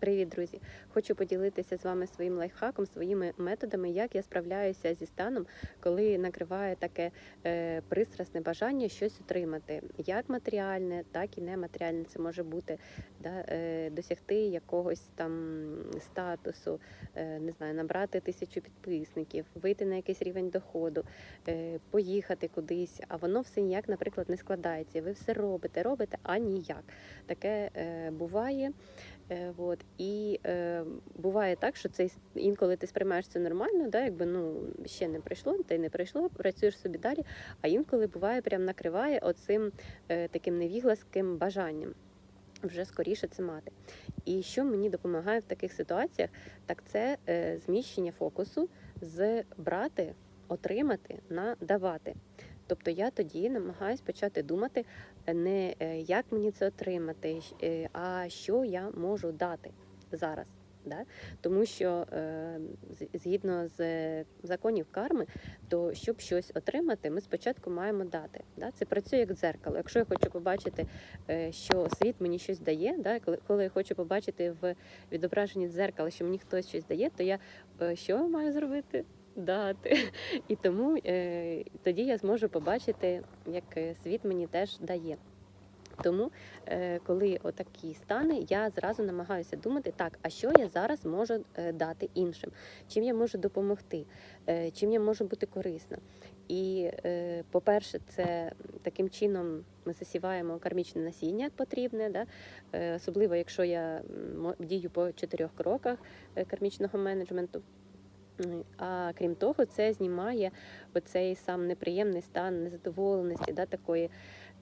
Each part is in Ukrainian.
Привіт, друзі! Хочу поділитися з вами своїм лайфхаком, своїми методами, як я справляюся зі станом, коли накриває таке е, пристрасне бажання щось отримати, як матеріальне, так і нематеріальне. Це може бути да, е, досягти якогось там статусу, е, не знаю, набрати тисячу підписників, вийти на якийсь рівень доходу, е, поїхати кудись. А воно все ніяк, наприклад, не складається. Ви все робите, робите, а ніяк. Таке е, буває. Е, от. І е, буває так, що це інколи ти сприймаєш це нормально, да, якби ну ще не прийшло, та й не прийшло, працюєш собі далі. А інколи буває, прям накриває оцим е, таким невігласким бажанням. Вже скоріше це мати. І що мені допомагає в таких ситуаціях, так це е, зміщення фокусу з брати, отримати на давати. Тобто я тоді намагаюсь почати думати не е, як мені це отримати, е, а що я можу дати зараз. Да? Тому що е, згідно з е, законів карми, то щоб щось отримати, ми спочатку маємо дати. Да? Це працює як дзеркало. Якщо я хочу побачити, е, що світ мені щось дає, да? коли, я хочу побачити в відображенні дзеркала, що мені хтось щось дає, то я е, що маю зробити? Дати. І тому е, тоді я зможу побачити, як е, світ мені теж дає. Тому, е, коли отакі стани, я зразу намагаюся думати, так, а що я зараз можу дати іншим, чим я можу допомогти, чим я можу бути корисна. І, по-перше, це таким чином ми засіваємо кармічне насіння потрібне, да? особливо якщо я дію по чотирьох кроках кармічного менеджменту. А крім того, це знімає оцей сам неприємний стан незадоволеності, да, такої,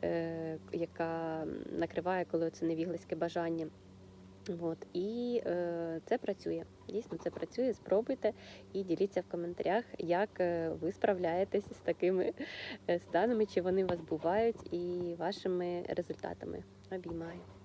е, яка накриває, коли це невіглаське бажання. От. І е, це працює. Дійсно, це працює. Спробуйте і діліться в коментарях, як е, ви справляєтесь з такими е, станами, чи вони у вас бувають, і вашими результатами. Обіймаю.